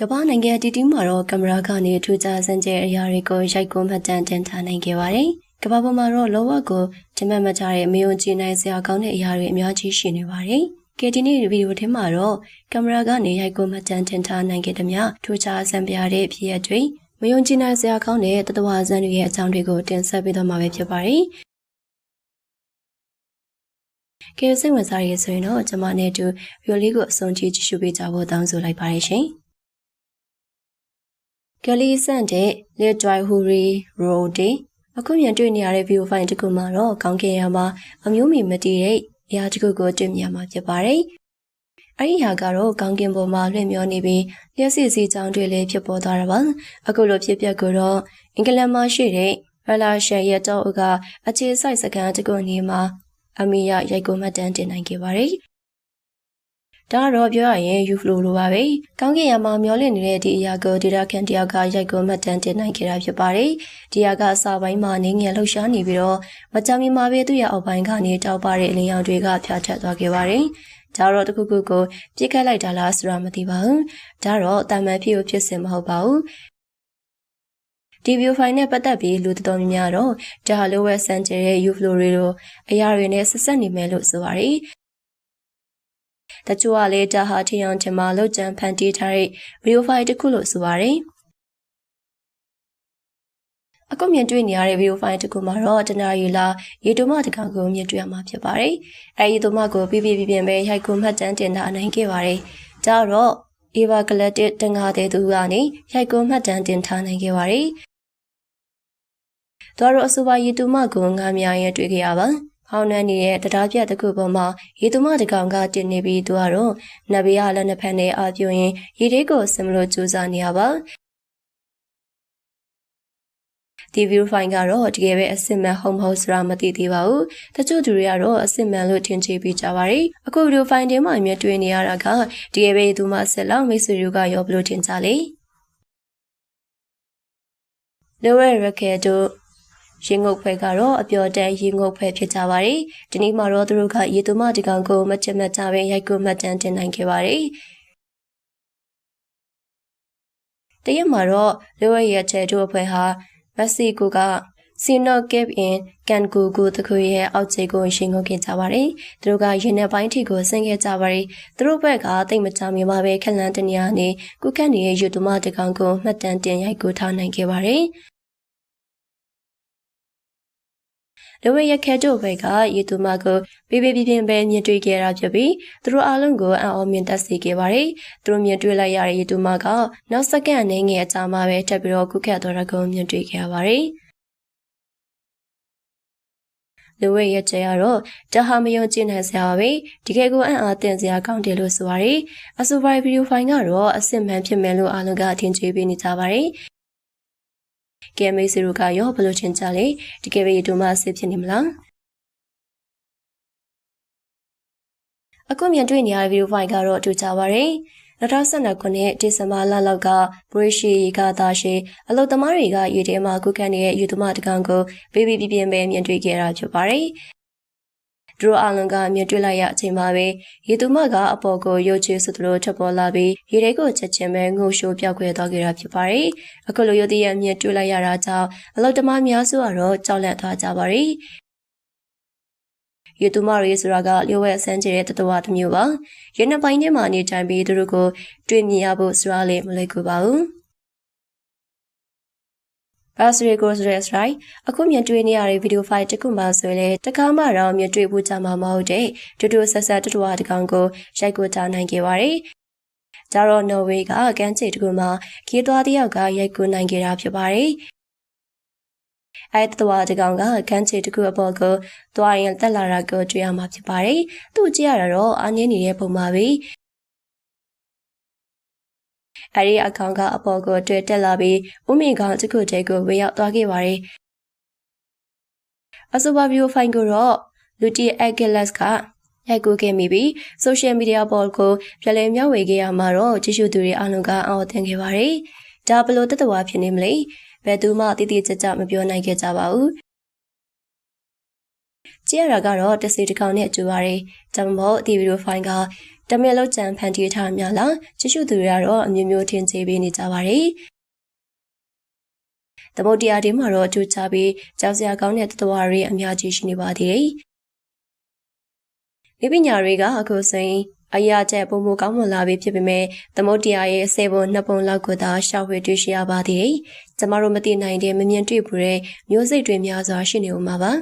ကမ္ဘာနိုင်ငံတီတီမှာတော့ကင်မရာကနေထူးခြားစံကျဲအရာတွေကိုရိုက်ကူးမှတ်တမ်းတင်ထားနိုင်ခဲ့ပါတယ်။ကမ္ဘာပေါ်မှာတော့လောကကိုဂျမတ်မကြတဲ့မယုံကြည်နိုင်စရာကောင်းတဲ့အရာတွေအများကြီးရှိနေပါတယ်။ကဲဒီနေ့ဗီဒီယိုထဲမှာတော့ကင်မရာကနေရိုက်ကူးမှတ်တမ်းတင်ထားနိုင်ခဲ့တဲ့မြထူးခြားစံပြတဲ့ဖြစ်ရပ်တွေမယုံကြည်နိုင်စရာကောင်းတဲ့တတဝါဇန်တွေရဲ့အကြောင်းတွေကိုတင်ဆက်ပေးတော့မှာပဲဖြစ်ပါတယ်။ကဲစိတ်ဝင်စားရဆိုရင်တော့ကျွန်မနဲ့အတူဗီဒီယိုလေးကိုအဆုံးထိကြည့်ရှုပေးကြဖို့တောင်းဆိုလိုက်ပါတယ်ရှင်။ ကလေးဆန့်တဲ့လက်ဒိုင်ဟူရီရိုဒီအခုမြန်တွေ့နေရတဲ့ဗီဒီယိုဖိုင်တစ်ခုမှာတော့ကောင်းကင်ရမှာအမျိုးမီမတည်တဲ့အရာတစ်ခုကိုတွေ့မြင်မှာဖြစ်ပါတယ်။အဲ့ဒီဟာကတော့ကောင်းကင်ပေါ်မှာလွင့်မျောနေပြီးလျှက်စီစီချောင်းတွေလည်းဖြစ်ပေါ်သွားတာပါ။အခုလိုဖြစ်ပျက်ကိုတော့အင်္ဂလန်မှာရှိတဲ့ရလာရှယ်ရဲ့တောအုပ်ကအခြေစိုက်စကန်တစ်ခုနေမှာအမီရရိုက်ကူမှတ်တမ်းတင်နိုင်ခဲ့ပါတယ်။ ဒါကတော့ပြောရရင်ယူဖလိုလိုပါပဲ။ကောင်းကင်ယံမှာမျောလင့်နေတဲ့ဒီအရာကိုဒေတာကန်တယောက်ကရိုက်ကူမှတ်တမ်းတင်နိုင်ခဲ့တာဖြစ်ပါတယ်။ဒီအရာကအစာပိုင်းမှာနေငယ်လှုပ်ရှားနေပြီးတော့မကြမီမှာပဲသူ့ရဲ့အောက်ပိုင်းကနေတောက်ပတဲ့အလင်းရောင်တွေကဖျားထက်သွားခဲ့ပါတယ်။ဒါတော့တခုခုကိုပြစ်ခတ်လိုက်တာလားဆိုတာမသိပါဘူး။ဒါတော့တာမန်ဖြစ်ဖြစ်စင်မဟုတ်ပါဘူး။ဒီဗီဒီယိုဖိုင်နဲ့ပတ်သက်ပြီးလူတော်များများတော့ဒါလိုဝဲစန်ကျဲရဲ့ U flow တွေလိုအရာတွေနဲ့ဆက်ဆက်နေမယ်လို့ဆိုပါတယ်။ တချို့ကလည်းဒါဟာထင်အောင်ထင်မှာလောက်ကျန်ဖန်တီးထားတဲ့ဗီဒီယိုဖိုင်တစ်ခုလို့ဆိုပါတယ်အခုမြင်တွေ့နေရတဲ့ဗီဒီယိုဖိုင်တစ်ခုမှာတော့တနာရီလာရေတိုမတကောင်ကိုမြင်တွေ့ရမှာဖြစ်ပါတယ်။အဲဒီတိုမကိုပြပြပြပြပဲရိုက်ကူမှတ်တမ်းတင်တာနိုင်ခဲ့ပါတယ်။ဒါတော့ Eva Galactic တန်ငါတဲ့သူကနေရိုက်ကူမှတ်တမ်းတင်ထားနိုင်ခဲ့ပါတယ်။တို့တော့အဆိုပါရေတိုမကိုငါများရင်တွေ့ခဲ့ရပါ။ ဟောင်းနှန်းနေတဲ့တရားပြတစ်ခုပေါ်မှာရေသူမတကောင်ကတင်နေပြီးသူကတော့နဘေးရလက်နှစ်ဖက်နဲ့အာပြုံရင်ရေလေးကိုစမလို့ကြိုးစားနေရပါဒီဗီဒီယိုဖိုင်ကတော့တကယ်ပဲအစစ်မှန်ဟုတ်မဟုတ်ဆိုတာမသိသေးပါဘူး။တချို့သူတွေကတော့အစစ်မှန်လို့ထင်ကြေးပြီးကြပါရီ။အခုဗီဒီယိုဖိုင်ထဲမှာမြင်တွေ့နေရတာကတကယ်ပဲသူမဆက်လောက်မိတ်ဆွေတို့ကရောဘလို့ထင်ကြလေ။လိုဝဲရကေတို့ ရင်ငုတ်ဖွဲကတော့အပျော်တမ်းရင်ငုတ်ဖွဲဖြစ်ကြပါတယ်။ဒီနေ့မှာတော့သူတို့ကရေသွမဒီကောင်ကိုမချင်မချပဲရိုက်ကူမှတ်တမ်းတင်နိုင်ခဲ့ပါတယ်။တရက်မှာတော့လိုဝဲရဲ့ချဲတို့အဖွဲ့ဟာမက်ဆီကိုကစီနိုကက်အင်ကန်ကူကူတခုရဲ့အောက်ခြေကိုရှင်ငုတ်ခဲ့ကြပါတယ်။သူတို့ကရင်ထဲပိုင်းထိကိုဆင်းခဲ့ကြပါတယ်။သူတို့ဘက်ကတိတ်မချမြင်ပါပဲခက်လန်းတနေရာနေကုကတ်နေတဲ့ယူတူမတကောင်ကိုမှတ်တမ်းတင်ရိုက်ကူထားနိုင်ခဲ့ပါတယ်။ လဝရခဲတို့ဘက်ကရေသူမကိုပေးပေးပြင်းပြင်းပဲမြင်တွေ့ခဲ့တာဖြစ်ပြီးသူတို့အားလုံးကိုအံ့ဩမြင်သက်စေခဲ့ပါတယ်။သူတို့မြင်တွေ့လိုက်ရတဲ့ရေသူမကနောက်စက္ကန့်အနေငယ်အကြာမှပဲတက်ပြီးတော့ကုခတ်တော်ရကုန်းမြင်တွေ့ခဲ့ရပါတယ်။လူဝဲရဲ့ကျဲကတော့တဟာမယုံကျင်နိုင်စရာပါပဲဒီကဲကိုအံ့အားသင်စရာကောင်းတယ်လို့ဆိုပါရယ်အဆိုပါဗီဒီယိုဖိုင်ကတော့အစစ်မှန်ဖြစ်မယ်လို့အားလုံးကအထင်ကြီးပေးနေကြပါရယ် ကဲမေးစီတို့ကရောဘလို့ချင်းကြလဲတကယ်ပဲဒီမှာအစ်ဖြစ်နေမလားအခုမြန်တွေ့နေရတဲ့ဗီဒီယိုဖိုင်ကတော့တူကြပါရယ်2012ခုနှစ်ဒီဇင်ဘာလလောက်ကဘရရှိကသာရှိအလုသမားတွေကရေထဲမှာကုကန်နေတဲ့ယူသမားတကောင်ကိုဘေဘီပြပြင်းပဲမြင်တွေ့ခဲ့တာဖြစ်ပါတယ် ဒရိုအလွန်ကမြင်တွေ့လိုက်ရအချိန်မှာပဲရေသူမကအပေါ်ကိုရုတ်ချေဆိုသလိုထွက်ပေါ်လာပြီးရေထဲကိုချက်ချင်းပဲငိုရှိုးပြောက်ခွဲသွားခဲ့တာဖြစ်ပါတယ်။အခုလိုရုတ်တရက်မြင်တွေ့လိုက်ရတာကြောင့်အလုတမများစုကတော့ကြောက်လန့်သွားကြပါရီ။ရေသူမရေဆိုတာကလျှို့ဝဲအစမ်းကျတဲ့တတဝတစ်မျိုးပါ။ရင်းနှပိုင်းထဲမှာနေထိုင်ပြီးသူတို့ကိုတွေ့မြင်ရဖို့ဆိုတာလည်းမလွယ်ကူပါဘူး။ Basri goes rest right အခုမြင်တွေ့နေရတဲ့ဗီဒီယိုဖိုင်တစ်ခုမှဆိုရင်တကားမှတော့မြင်တွေ့ဖို့ကြမှာမဟုတ်တဲ့တူတူဆက်ဆက်တူတူအတကောင်ကိုရိုက်ကိုထားနိုင်ခဲ့ပါတယ်။ဒါတော့နော်ဝေးကကမ်းခြေတစ်ခုမှာခီးသွားတယောက်ကရိုက်ကိုနိုင်ခဲ့တာဖြစ်ပါတယ်။အဲတတော်တကောင်ကကမ်းခြေတစ်ခုအပေါ်ကိုသွားရင်တက်လာတာကိုတွေ့ရမှာဖြစ်ပါတယ်။သူ့ကြည့်ရတာတော့အငင်းနေတဲ့ပုံမှာပဲ အဲဒီအကောင်ကအပေါ်ကိုတွေ့တက်လာပြီးဥမီကောင်တစ်ခုတည်းကိုဝေရောက်သွားခဲ့ပါတယ်။အဆိုပါဗီဒီယိုဖိုင်ကိုတော့လူတီအက်ကလက်စ်ကရိုက်ကူးခဲ့မိပြီးဆိုရှယ်မီဒီယာပေါ်ကိုပြလဲမျှဝေခဲ့ရမှာတော့ကြည့်ရှုသူတွေအားလုံးကအော်သင်ခဲ့ပါတယ်။ဒါဘလို့တတဝါဖြစ်နေမလဲ။ဘယ်သူမှတိတိကျကျမပြောနိုင်ခဲ့ကြပါဘူး။ကြည့်ရတာကတော့တစီတစ်ကောင်နဲ့ကြိုးပါတယ်။ဒါမှမဟုတ်ဒီဗီဒီယိုဖိုင်က တမက်လောက်ကြံဖန်တီးထားများလားကြည့်ရှုသူတွေကတော့အမျိုးမျိုးထင်ကြေးပေးနေကြပါတယ်သမုတ်တရားတွေမှာတော့အထူးခြားပြီးကြောက်စရာကောင်းတဲ့တတဝါတွေအများကြီးရှိနေပါသေးတယ်။မိပညာတွေကအခုဆိုရင်အရာချက်ပုံမကောင်းမွန်လာပြီဖြစ်ပေမဲ့သမုတ်တရားရဲ့ဆယ်ပုံနှစ်ပုံလောက်ကိုသာရှောက်ဝေတွေ့ရှိရပါသေးတယ်။ကျမတို့မသိနိုင်တဲ့မမြင်တွေ့ဘူးတဲ့မျိုးစိတ်တွေများစွာရှိနေဦးမှာပါ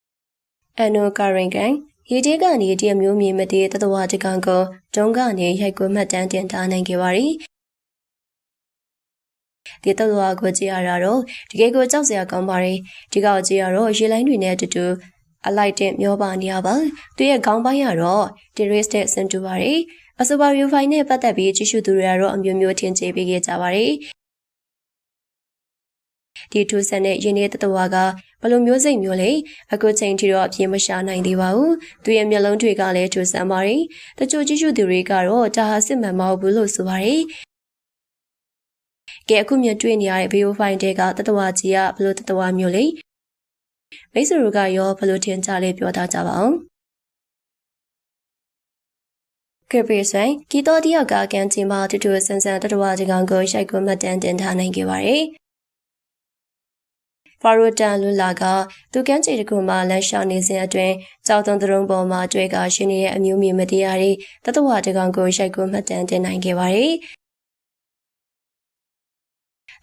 ။အန်နိုကာရင်ကန် ရေတေးကနေတရမျိုးမြင်မတည်တတဝတကောင်ကိုဒုံကနေရိုက်ကွမှတ်တမ်းတင်ထားနိုင်ခဲ့ပါရီဒီတတဝကိုကြည့်ရတာတော့တကယ်ကိုကြောက်စရာကောင်းပါရီဒီကောက်ကြည့်ရတော့ရေလိုင်းတွေနဲ့အတူတူအလိုက်တဲ့မျောပါနေရပါသူရဲ့ခေါင်းပိုင်းကတော့ terrace တဲ့စင်တူပါရီအဆိုပါ view file နဲ့ပတ်သက်ပြီးကြည့်ရှုသူတွေကတော့အမျိုးမျိုးထင်ကြေးပေးခဲ့ကြပါရီဒီထူးဆန်းတဲ့ရင်းနှီးတတဝါက ဘလိုမျိုးစိတ်မျိုးလဲအခုချိန်ထိတော့အပြင်းမရှာနိုင်သေးပါဘူးသူရဲ့မျက်လုံးတွေကလည်းထူးဆန်းပါတယ်တချို့ကြည့်ရှုသူတွေကတော့ဒါဟာစစ်မှန်မဟုတ်ဘူးလို့ဆိုပါတယ်ကဲအခုမြင်တွေ့နေရတဲ့ video file တွေကတတဝါကြီးကဘလို့တတဝါမျိုးလဲမိတ်ဆွေတို့ကရောဘလို့ထင်ကြလဲပြောသားကြပါအောင်ကပရီဆိုင်ကီတိုဒီယာကကန်ချင်မှာတူတူဆန်းဆန်းတတဝါကြီးကောင်ကိုရှိုက်ကွမှတ်တမ်းတင်ထားနိုင်ခဲ့ပါတယ် ဖာရိုတန်လူလာကသူကန်းချီတခုမှလမ်းလျှောက်နေစဉ်အတွင်းကြောက်သွန်းတရုံပေါ်မှာတွေ့ကရှင်နေတဲ့အမျိုးမျိုးမတရားတွေတတဝတကောင်ကိုရိုက်ကိုမှတ်တမ်းတင်နိုင်ခဲ့ပါတယ်။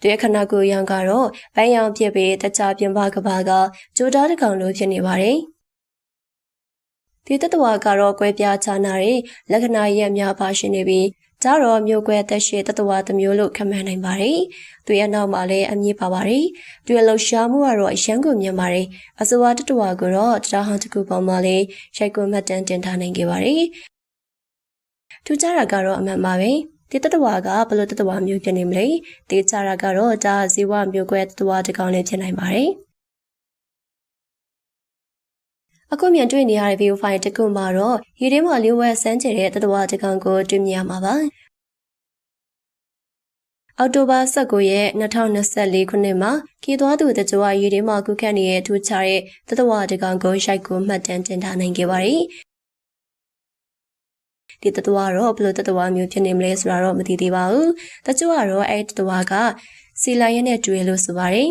တွေ့ခဏကိုရန်ကတော့ဘိုင်းရောင်ဖြစ်ပြီးတခြားပြင်ပကဘာကကြိုးတားတကောင်လိုဖြစ်နေပါတယ်။ဒီတတဝကတော့ကွဲပြားခြားနာတဲ့လက္ခဏာရဲ့များပါရှင်နေပြီး ဒါတော့မျိုးကွဲသက်ရှိတတဝါတစ်မျိုးလို့ခန့်မှန်းနိုင်ပါတယ်။သူရဲ့နောက်မှာလည်းအမြင့်ပါပါတယ်။သူရဲ့လှရှားမှုကတော့အရန်ကိုမြင်ပါတယ်။အစဝါတတဝါကတော့တရားဟောင်းတစ်ခုပေါ်မှာလည်းရိုက်ကွန်မှတ်တမ်းတင်ထားနိုင်ခဲ့ပါတယ်။ထူးခြားတာကတော့အမှန်ပါပဲ။ဒီတတဝါကဘလို့တတဝါမျိုးဖြစ်နေမလဲ။တေချာတာကတော့ဒါဇီဝမျိုးကွဲတတဝါတစ်ကောင်လည်းဖြစ်နိုင်ပါတယ်။ အခုမြင်တွေ့နေရတဲ့ view file တစ်ခုမှာတော့ရေထဲမှာလျှို့ဝှက်စမ်းကြတဲ့တတဝါတစ်ကောင်ကိုတွေ့မြင်ရမှာပါအောက်တိုဘာ19ရက်2024ခုနှစ်မှာခီသွားသူတကြွားရေထဲမှာကုခတ်နေတဲ့ထူးခြားတဲ့တတဝါတစ်ကောင်ကိုရိုက်ကိုမှတ်တမ်းတင်ထားနိုင်ခဲ့ပါတယ်ဒီတတဝါတော့ဘယ်လိုတတဝါမျိုးဖြစ်နေမလဲဆိုတာတော့မသိသေးပါဘူးတကြွားတော့အဲ့တတဝါကစီလာရဲနဲ့တွေ့လို့ဆိုပါတယ်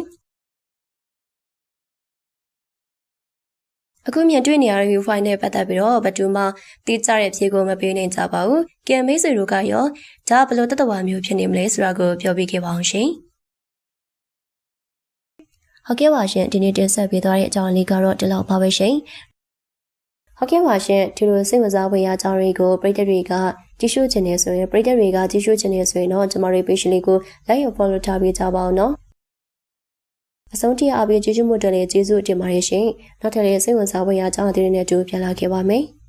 အခုမြင်တွေ့နေရတဲ့ view file နဲ့ပတ်သက်ပြီးတော့ဘတူမှတိကျတဲ့ဖြေကိုမပေးနိုင်ကြပါဘူး။ကံမေးဆွေတို့ကရောဒါဘလို့တတဝါမျိုးဖြစ်နေမလဲဆိုတာကိုပြောပြခဲ့ပါအောင်ရှင်။ဟုတ်ကဲ့ပါရှင်ဒီနေ့တင်ဆက်ပေးသွားတဲ့အကြောင်းလေးကတော့ဒီလောက်ပါပဲရှင်။ဟုတ်ကဲ့ပါရှင်ဒီလိုစိတ်ဝင်စားဖွယ်ရာအကြောင်းတွေကိုပရိသတ်တွေကကြည့်ရှုချင်နေဆိုရင်ပရိသတ်တွေကကြည့်ရှုချင်နေဆိုရင်တော့ကျမတို့ page လေးကို like ရ follow ထားပေးကြပါအောင်နော်။ အဆုံးထိအားပေးကျေးဇူးမှုတင်လေးကျေးဇူးတင်ပါတယ်ရှင်နောက်ထပ်လည်းစိတ်ဝင်စားဖွယ်ရာအကြောင်းအသေးတွေနဲ့တူပြန်လာခဲ့ပါမယ်။